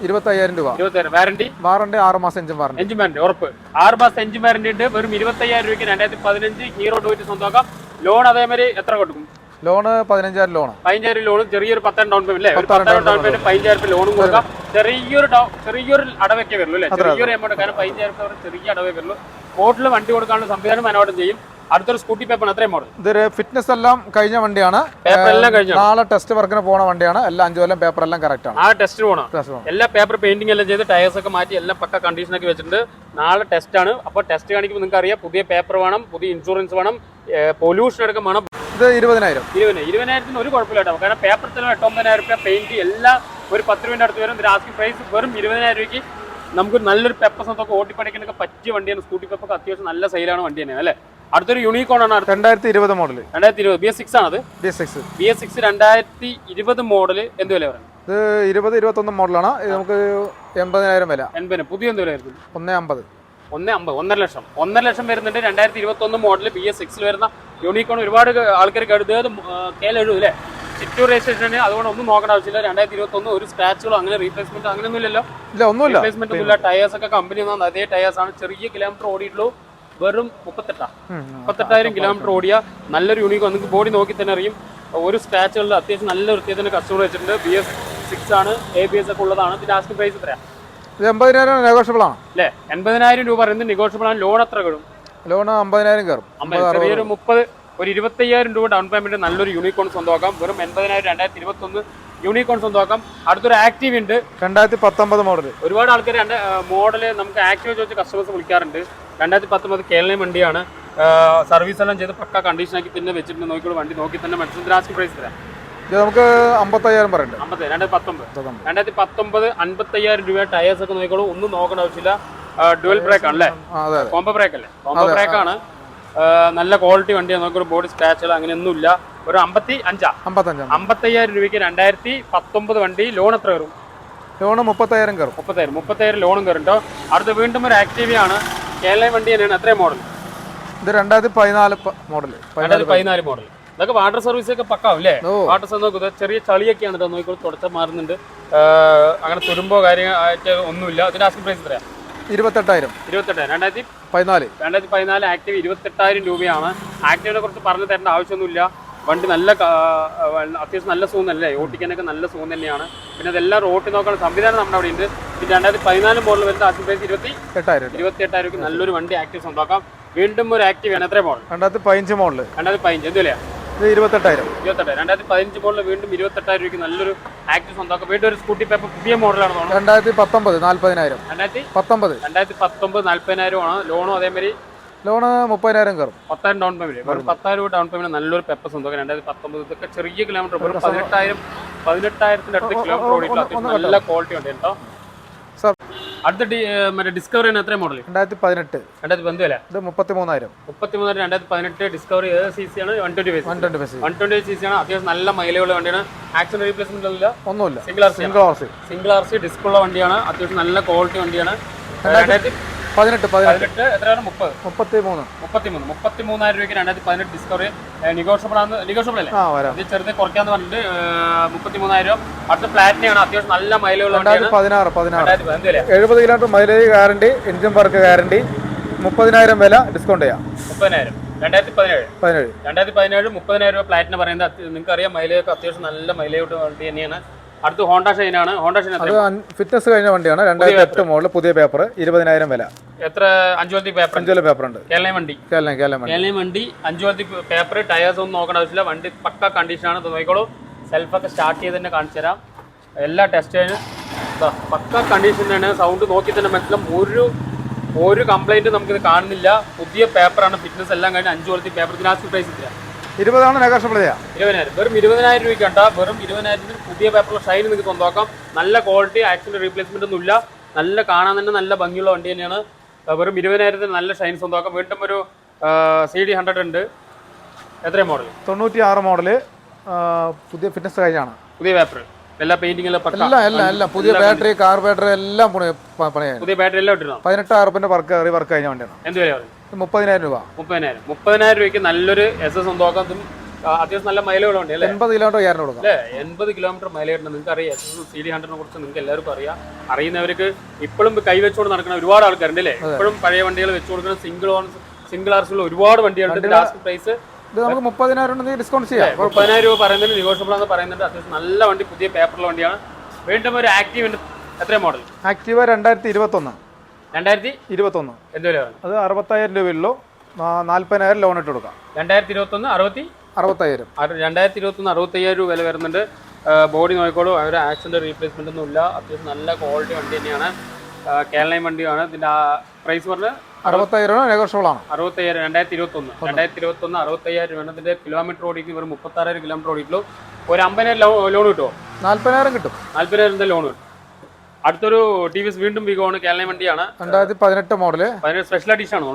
ഇരുപത്തയ്യായിരം രൂപ. വാറണ്ടി വാറന്റി ആറ് മാസം എഞ്ചിൻ വാറണ്ടി എഞ്ചിൻ വാറണ്ടി ഉറപ്പ്. ആറ് മാസം എഞ്ചിൻ വാറണ്ടി ഉണ്ട്. വെറും ഇരുപത്തയ്യായിരം രൂപയ്ക്ക് രണ്ടായിരത്തി പതിനഞ്ച് ഹീറോ ഡ്യൂറ്റ് സ്വന്തമാക്കാം. ലോൺ അതേമാതിരി എത്ര കൊടുക്കും? ലോണ് പതിനഞ്ചായിരം ലോണ് പതിനഞ്ചായിരം ലോണും ചെറിയൊരു പത്തായിരം ഡൗൺ പേയ്മെന്റ് ഒരു പത്തായിരം ഡൗൺ പേയ്മെന്റ് പതിനഞ്ചായിരം രൂപ ലോണും കൊടുക്കാം. ചെറിയൊരു ചെറിയൊരു അടവൊക്കെ വരുള്ളൂ അല്ലേ ചെറിയൊരു എമൗണ്ട് കാരണം പതിനഞ്ചായിരം ചെറിയ അടവേ വരുള്ളൂ. കോർട്ടിൽ വണ്ടി കൊടുക്കാനുള്ള സംവിധാനം മനോടം ചെയ്യും. അടുത്തൊരു സ്കൂട്ടി പേപ്പർ അത്രയും മോഡൽ ഇതൊരു ഫിറ്റ്നസ് എല്ലാം കഴിഞ്ഞ വണ്ടിയാണ്. പേപ്പർ എല്ലാം കഴിഞ്ഞു. നാളെ ടെസ്റ്റ് വർക്കിന് പോണ വണ്ടിയാണ്. എല്ലാം അഞ്ചു കൊല്ലം പേപ്പർ എല്ലാം കറക്റ്റ് ആണ്. ആ ടെസ്റ്റ് പോകണം എല്ലാ പേപ്പർ പെയിന്റിംഗ് എല്ലാം ചെയ്ത് ടയേഴ്സ് ഒക്കെ മാറ്റി എല്ലാം പക്ക കണ്ടീഷൻ ഒക്കെ വെച്ചിട്ടുണ്ട്. നാളെ ടെസ്റ്റ് ആണ്. അപ്പോൾ ടെസ്റ്റ് കാണിക്കുമ്പോൾ നിങ്ങൾക്ക് അറിയാം. പുതിയ പേപ്പർ വേണം പുതിയ ഇൻഷുറൻസ് വേണം പൊല്യൂഷൻ അടക്കം വേണം. ഇത് ഇരുപതിനായിരം. ഇരുപതിന് ഇരുപതിനായിരത്തിന് ഒരു കുഴപ്പമില്ല കേട്ടോ. കാരണം പേപ്പർ ചെലവ് എട്ടൊമ്പതിനായിരം രൂപ പെയിന്റ് എല്ലാം ഒരു പത്ത് രൂപേന്റെ അടുത്ത് വരും. ആസ്കിംഗ് പ്രൈസ് വെറും ഇരുപതിനായിരം രൂപയ്ക്ക് നമുക്ക് നല്ലൊരു പെപ്പർ സ്വത്തൊക്കെ ഓട്ടിപ്പടിക്കാനൊക്കെ പറ്റിയ വണ്ടിയാണ്. സ്കൂട്ടി പെപ്പൊക്കെ അത്യാവശ്യം നല്ല സൈലാണ് വണ്ടി തന്നെ അല്ലേ? അടുത്തൊരു യൂണിക്കോൺ ആണ് രണ്ടായിരത്തി ഇരുപത് മോഡൽ രണ്ടായിരത്തി ഇരുപത് ബി എസ് സിക്സ് ആണ് B S six B S six രണ്ടായിരത്തി ഇരുപത് മോഡൽ എന്ത് വില പറയുന്നത് ഇത് ഇരുപത് ഇരുപത്തൊന്ന് മോഡലാണ് നമുക്ക് എൺപതിനായിരം വില. എൺപതിന്. പുതിയ എന്ത് വിലയായിരുന്നു ഒന്നേ അമ്പത്. ഒന്ന് അമ്പത്. ഒന്നര ലക്ഷം. ഒന്നര ലക്ഷം വരുന്നുണ്ട്. രണ്ടായിരത്തി ഇരുപത്തൊന്ന് മോഡൽ ബി എസ് സിക്സിൽ വരുന്ന യൂണിക്കോൺ ഒരുപാട് ആൾക്കാർ കരുതത് കെ എഴുതും അല്ലേ? ചിറ്റൂർ രജിസ്ട്രേഷൻ അതുകൊണ്ട് ഒന്നും നോക്കേണ്ട ആവശ്യമില്ല. രണ്ടായിരത്തി ഇരുപത്തി ഒന്ന് ഒരു സ്ക്രാച്ചുകളോ അങ്ങനെ റീപ്ലേസ്മെന്റ് അങ്ങനെയൊന്നും ഇല്ലല്ലോ ഇല്ല ഒന്നുമില്ല. റീപ്ലേസ്മെന്റ് ഒന്നുമില്ല. ടയേഴ്സ് ഒക്കെ കമ്പനി തന്ന അതേ ടയേഴ്സ് ആണ്. ചെറിയ കിലോമീറ്റർ ഓടിയിട്ടുള്ളൂ. വെറും മുപ്പത്തെട്ടാ. മുപ്പത്തെട്ടായിരം കിലോമീറ്റർ ഓടിയ. നല്ലൊരു യൂണിക്കോ നിങ്ങൾക്ക് ബോഡി നോക്കി തന്നെ അറിയും. ഒരു സ്ക്രാച്ചുകളിൽ അത്യാവശ്യം നല്ല വൃത്തിയത്തിന് കസ്റ്റമർ വെച്ചിട്ടുണ്ട്. ബി എസ് സിക്സ് ആണ്. എ ബി എസ് ഒക്കെ ഉള്ളതാണ്. ഇതിന്റെ ആസ്കിംഗ് പ്രൈസ് എത്രയാണ് എൺപതിനായിരം നെഗോഷ്യബിൾ ആണ്. അല്ലേ? എൺപതിനായിരം രൂപ പറയുന്നത് നെഗോഷ്യബിൾ ആണ്. ലോൺ എത്ര കിടും? ലോൺ അമ്പതിനായിരം കയറും. ചെറിയൊരു മുപ്പത് ഒരു ഇരുപത്തയ്യായിരം രൂപ ഡൗൺ പേയ്മെന്റ് നല്ലൊരു യൂണിക്കോൺ സ്വന്തമാക്കാം. വെറും എൺപതിനായിരം രണ്ടായിരത്തി ഇരുപത്തൊന്ന് യൂണിക്കോൺ സ്വന്തമാക്കാം. അടുത്തൊരു ആക്റ്റീവ് ഉണ്ട്. രണ്ടായിരത്തി പത്തൊമ്പത് മോഡൽ ഒരുപാട് ആൾക്കാർ മോഡൽ നമുക്ക് ആക്റ്റീവ് ചോദിച്ച കസ്റ്റമേഴ്സ് വിളിക്കാറുണ്ട്. രണ്ടായിരത്തി പത്തൊമ്പത് കേരള വണ്ടിയാണ്. സർവീസ് എല്ലാം ചെയ്ത് പക്ക കണ്ടീഷനാക്കി തന്നെ വെച്ചിട്ട് നോക്കിയുള്ള വണ്ടി നോക്കി തന്നെ മനസ്സിൽ ആസ്കി പ്രൈസ് തരാം. നമുക്ക് അമ്പത്തയ്യായിരം പറയുന്നത് അമ്പത്തി രണ്ടായിരത്തി പത്തൊമ്പത്. രണ്ടായിരത്തി പത്തൊമ്പത് അൻപത്തയ്യായിരം രൂപ ടയേഴ്സ് ഒക്കെ നോക്കിക്കോളൂ. ഒന്നും നോക്കേണ്ട ആവശ്യമില്ല. ഡുവൽ ബ്രേക്ക് ആണല്ലേ? അല്ലേ കോംബോ ബ്രേക്ക് അല്ലേ? കോംബോ ബ്രേക്ക് ആണ്. നല്ല ക്വാളിറ്റി വണ്ടിയാണ് നമുക്കൊരു ബോഡി സ്ക്രാച്ചുകൾ അങ്ങനെയൊന്നുമില്ല. ഒരു അമ്പത്തി അഞ്ചാ. അമ്പത്തഞ്ചാണ് അമ്പത്തയ്യായിരം രൂപയ്ക്ക് രണ്ടായിരത്തി പത്തൊമ്പത് വണ്ടി ലോൺ എത്ര വരും ലോൺ മുപ്പത്തയ്യായിരം കയറും. മുപ്പത്തായിരം. മുപ്പത്തായിരം ലോണും കയറും കേട്ടോ അടുത്ത് വീണ്ടും ഒരു ആക്റ്റീവ ആണ്. കേരള വണ്ടി തന്നെയാണ്. എത്രയും മോഡൽ ഇത് രണ്ടായിരത്തി പതിനാല് മോഡൽ രണ്ടായിരത്തി പതിനാല് മോഡൽ ഇതൊക്കെ വാട്ടർ സർവീസ് ഒക്കെ പക്കാവും അല്ലേ. വാട്ടർ സർവീസ് ചെറിയ ചളിയൊക്കെയാണ് നോക്കിക്കോളൂ. തുടച്ച മാറുന്നുണ്ട്. അങ്ങനെ തുരുമ്പോ കാര്യങ്ങളായിട്ട് ഒന്നുമില്ല. അതിന്റെ ആസ്കിംഗ് പ്രൈസ് എത്രയാ? ഇരുപത്തെട്ടായിരം. ഇരുപത്തെട്ടായിരം. രണ്ടായിരത്തി പതിനാല്. രണ്ടായിരത്തി പതിനാല് ആക്റ്റീവ് ഇരുപത്തെട്ടായിരം രൂപയാണ്. ആക്റ്റീവിനെ കുറിച്ച് പറഞ്ഞു തരേണ്ട ആവശ്യമൊന്നുമില്ല. വണ്ടി നല്ല അത്യാവശ്യം നല്ല തന്നെ ഓട്ടിക്കാനൊക്കെ നല്ല സുഖം തന്നെയാണ്. പിന്നെ അതെല്ലാം റോട്ടിൽ നോക്കുന്ന സംവിധാനം നമ്മുടെ അവിടെ ഉണ്ട്. പിന്നെ രണ്ടായിരത്തി പതിനാല് മോഡൽ വരുന്ന ആസ്കിംഗ് പ്രൈസ് ഇരുപത്തി എട്ടായിരം. ഇരുപത്തി എട്ടായിരം നല്ലൊരു വണ്ടി ആക്റ്റീവ് സ്വന്തമാക്കാം വീണ്ടും ഒരു ആക്റ്റീവ് ആണ്. എത്ര മോഡൽ രണ്ടായിരത്തി പതിനഞ്ച് മോഡൽ രണ്ടായിരത്തി പതിനഞ്ച്. എന്ത് വിലയാ ഇത് ഇരുപത്തെട്ടായിരം. ഇരുപത്തെട്ടായിരം. രണ്ടായിരത്തി പതിനഞ്ച് മോഡൽ വീണ്ടും ഇരുപത്തെട്ടായിരം രൂപയ്ക്ക് നല്ലൊരു ആക്റ്റീവ് സ്വന്തമാക്കാം. വീണ്ടും ഒരു സ്കൂട്ടി പേപ്പർ പുതിയ മോഡലാണ് തോന്നുന്നത് രണ്ടായിരത്തി പത്തൊമ്പത് നാല്പതിനായിരം. രണ്ടായിരത്തി പത്തൊമ്പത്. രണ്ടായിരത്തി പത്തൊമ്പത് ലോണും അതേമാതിരി ലോണ് മുപ്പതിനായിരം കയറും. പത്തായിരം ഡൗൺ പേയ്മെന്റ് വെറും പത്തായിരം രൂപ ഡൗൺ പേയ്മെന്റ് നല്ലൊരു പെപ്പർ സ്വന്തം രണ്ടായിരത്തി പത്തൊമ്പത് ഇതൊക്കെ ചെറിയ കിലോമീറ്റർ വെറും പതിനെട്ടായിരം പതിനെട്ടായിരത്തിന്റെ അടുത്ത് കിലോമീറ്റർ ഓടിയിട്ടുള്ള നല്ല ക്വാളിറ്റി ഉണ്ട് കേട്ടോ. സാർ. അടുത്ത മറ്റേ ഡിസ്കവറി എത്ര മോഡൽ രണ്ടായിരത്തി പതിനെട്ട് രണ്ടായിരത്തി പന്ത് വില? ഇത് മുപ്പത്തി മൂന്നായിരം മുപ്പത്തി മൂന്ന് രണ്ടായിരത്തി പതിനെട്ട് ഡിസ്കവറി ഏത് സി സി ആണ് one twenty one twenty bus one twenty C C ആണ്. അത്യാവശ്യം നല്ല മൈലേജുള്ള വണ്ടിയാണ്. ആക്സിഡന്റ് റീപ്ലേസ്മെന്റ് ഒന്നുമില്ല. ഒന്നുമില്ല. Single R C single R C disc ഉള്ള വണ്ടിയാണ്. അത്യാവശ്യം നല്ല ക്വാളിറ്റി വണ്ടിയാണ്. രണ്ടായിരത്തി പതിനെട്ട് പതിനെട്ട്. എത്രയാണ്? മുപ്പത്. മുപ്പത്തി മൂന്ന് മുപ്പത്തി മൂന്ന് മുപ്പത്തി മൂന്നായിരം രൂപയ്ക്ക് രണ്ടായിരത്തി പതിനെട്ട് ഡിസ്കവറി നെഗോഷ്യബിൾ ആണ് നെഗോഷ്യബിൾ അല്ലേ? ആ വരാം. ഇത് ചെറുത് കുറയ്ക്കാന്ന് പറഞ്ഞിട്ട് മുപ്പത്തി മൂന്നായിരം അടുത്ത പ്ലാറ്റിനാണ് അത്യാവശ്യം നല്ല വണ്ടിയാണ്. രണ്ടായിരത്തി പതിനാറ് പതിനാറ്. എഴുപത് kilometre mileage guarantee engine work guarantee മുപ്പതിനായിരം വില ഡിസ്കൗണ്ട് ചെയ്യാം. മുപ്പതിനായിരം. രണ്ടായിരത്തി പതിനേഴ്. പതിനേഴ്. രണ്ടായിരത്തി പതിനേഴ് മുപ്പതിനായിരം രൂപ പ്ലാറ്റിന് പറയുന്നത് നിങ്ങൾക്ക് അറിയാം മൈലേജ് അത്യാവശ്യം നല്ല മൈലേജ് വണ്ടി തന്നെയാണ്. അടുത്ത് ഹോണ്ട ഷൈനാണ് ഹോണ്ട ഷൈൻ ഫിറ്റ്നസ് കഴിഞ്ഞ വണ്ടിയാണ്. രണ്ടായിരത്തി എട്ട് മോഡൽ പുതിയ പേപ്പർ ഇരുപതിനായിരം വില. എത്ര അഞ്ചു കൊല്ലത്തി പേപ്പർ അഞ്ചോല പേപ്പർ ഉണ്ട്. കേരള വണ്ടി. കേരളം കേരളം കേരള വണ്ടി അഞ്ചു കൊല്ലത്തി പേപ്പർ ടയേഴ്സ് ഒന്നും നോക്കേണ്ട ആവശ്യമില്ല. വണ്ടി പക്ക കണ്ടീഷനാണ് ആണ്. നോക്കിക്കോളൂ. സെൽഫൊക്കെ സ്റ്റാർട്ട് ചെയ്ത് തന്നെ കാണിച്ചു തരാം. എല്ലാ ടെസ്റ്റ് പക്ക പക്ക കണ്ടീഷനാണ് സൗണ്ട് നോക്കി തന്നെ മനസ്സിലാവും. ഒരു ഒരു കംപ്ലൈന്റ് നമുക്കിത് കാണുന്നില്ല. പുതിയ പേപ്പറാണ് ഫിറ്റ്നസ് എല്ലാം കഴിഞ്ഞ് അഞ്ചു കൊല്ലത്തി പേപ്പർ ലാസ്റ്റ് പ്രൈസ് ഇല്ല. ഇരുപതാണ് ഇരുപതിനായിരം. വെറും ഇരുപതിനായിരം രൂപയ്ക്ക് കണ്ട. വെറും ഇരുപതിനായിരത്തിന് പുതിയ പേപ്പർ ഷൈൻ നിങ്ങൾക്ക് സ്വന്തമാക്കാം നല്ല ക്വാളിറ്റി ആക്സിഡന്റ് റീപ്ലേസ്മെന്റ് ഒന്നും ഇല്ല നല്ല കാണാൻ തന്നെ നല്ല ഭംഗിയുള്ള വണ്ടി തന്നെയാണ്. വെറും ഇരുപതിനായിരത്തിന് നല്ല ഷൈൻ സ്വന്തമാക്കാം വീണ്ടും ഒരു സി ഡി ഹൺഡ്രഡ് ഉണ്ട്. എത്ര മോഡൽ തൊണ്ണൂറ്റി ആറ് മോഡൽ പുതിയ ഫിറ്റ്നസ് കഴിഞ്ഞാണ് പുതിയ പേപ്പർ എല്ലാ പെയിന്റിംഗ് എല്ലാം പക്ക. എല്ലാം എല്ലാം എല്ലാം. പുതിയ ബാറ്ററി കാർ ബാറ്ററി എല്ലാം പുതിയ ബാറ്ററി എല്ലാം ഇട്ടിരുന്നോ? പതിനെട്ടായിരം റുപ്യന്റെ വർക്ക് വർക്ക് കഴിഞ്ഞ വണ്ടിയാണ്. എന്ത് വില മുപ്പതിനായിരം രൂപ. മുപ്പതിനായിരം. മുപ്പതിനായിരം രൂപയ്ക്ക് നല്ലൊരു എസ് എസ് സ്വന്തമാക്കാം അത്യാവശ്യം നല്ല മൈലേജ് വണ്ടി അല്ലേ? എൺപത് കിലോമീറ്റർ ഗ്യാരണ്ടി കൊടുക്കാം. അല്ലേ? എൺപത് കിലോമീറ്റർ മൈലേജ് ഉണ്ട് നിങ്ങൾക്ക് അറിയാം സി ഡി ഹൺഡ്രഡിനെ കുറിച്ച് നിങ്ങൾക്ക് എല്ലാവർക്കും അറിയാം. അറിയുന്നവർക്ക് ഇപ്പോഴും കൈവച്ചുകൊണ്ട് നടക്കുന്ന ഒരുപാട് ആൾക്കാരുണ്ട് അല്ലേ? ഇപ്പോഴും പഴയ വണ്ടികൾ വെച്ചു കൊടുക്കുന്ന സിംഗിൾ ഓൺ സിംഗിൾ ആർസുള്ള ഒരുപാട് വണ്ടികളുണ്ട്. ലാസ്റ്റ് പ്രൈസ് ഇത് നമുക്ക് മുപ്പതിനായിരം ഡിസ്കൗണ്ട് ചെയ്യാം. മുപ്പതിനായിരം രൂപ പറയുന്നത് നെഗോഷ്യബിൾ എന്ന് പറയുന്നുണ്ട്. അത്യാവശ്യം നല്ല വണ്ടി പുതിയ പേപ്പറുള്ള വണ്ടിയാണ്. വീണ്ടും ഒരു ആക്റ്റീവ് ഉണ്ട്. എത്ര മോഡൽ ആക്റ്റീവ രണ്ടായിരത്തി ഇരുപത്തൊന്ന് രണ്ടായിരത്തി ഇരുപത്തൊന്ന്. എന്ത് വില അത് അറുപത്തായിരം രൂപയുള്ളൂ നാൽപ്പതിനായിരം ലോൺ ഇട്ട് കൊടുക്കാം. രണ്ടായിരത്തി ഇരുപത്തൊന്ന് അറുപത്തി അറുപത്തായിരം അറു- രണ്ടായിരത്തി ഇരുപത്തൊന്ന് അറുപത്തയ്യായിരം രൂപ വില വരുന്നുണ്ട്. ബോഡി നോക്കിക്കോളൂ. ഒരു ആക്സിഡന്റ് റീപ്ലേസ്മെന്റ് ഒന്നും ഇല്ല. അത്യാവശ്യം നല്ല ക്വാളിറ്റി വണ്ടി തന്നെയാണ്. കേരളയും വണ്ടിയാണ്. ഇതിന്റെ പ്രൈസ് പറഞ്ഞ് അറുപത്തയ്യായിരം നെഗോഷ്യബിൾ ആണ് അറുപത്തയ്യായിരം രണ്ടായിരത്തി ഇരുപത്തൊന്ന് രണ്ടായിരത്തി ഇരുപത്തൊന്ന് അറുപത്തയ്യായിരം രൂപ ഇതിന്റെ കിലോമീറ്റർ ഓടിക്കും ഒരു മുപ്പത്താറായിരം കിലോമീറ്റർ ഓടിക്കുള്ളൂ. ഒരു അമ്പതിനായിരം ലോൺ കിട്ടുമോ നാല്പതിനായിരം കിട്ടും. നാല്പതിനായിരം ലോൺ കിട്ടും അടുത്തൊരു ടി വി എസ് വീണ്ടും വിഗോണ് കേരള വണ്ടിയാണ്. രണ്ടായിരത്തി പതിനെട്ട് മോഡൽ സ്പെഷ്യൽ അഡീഷൻ ആണ്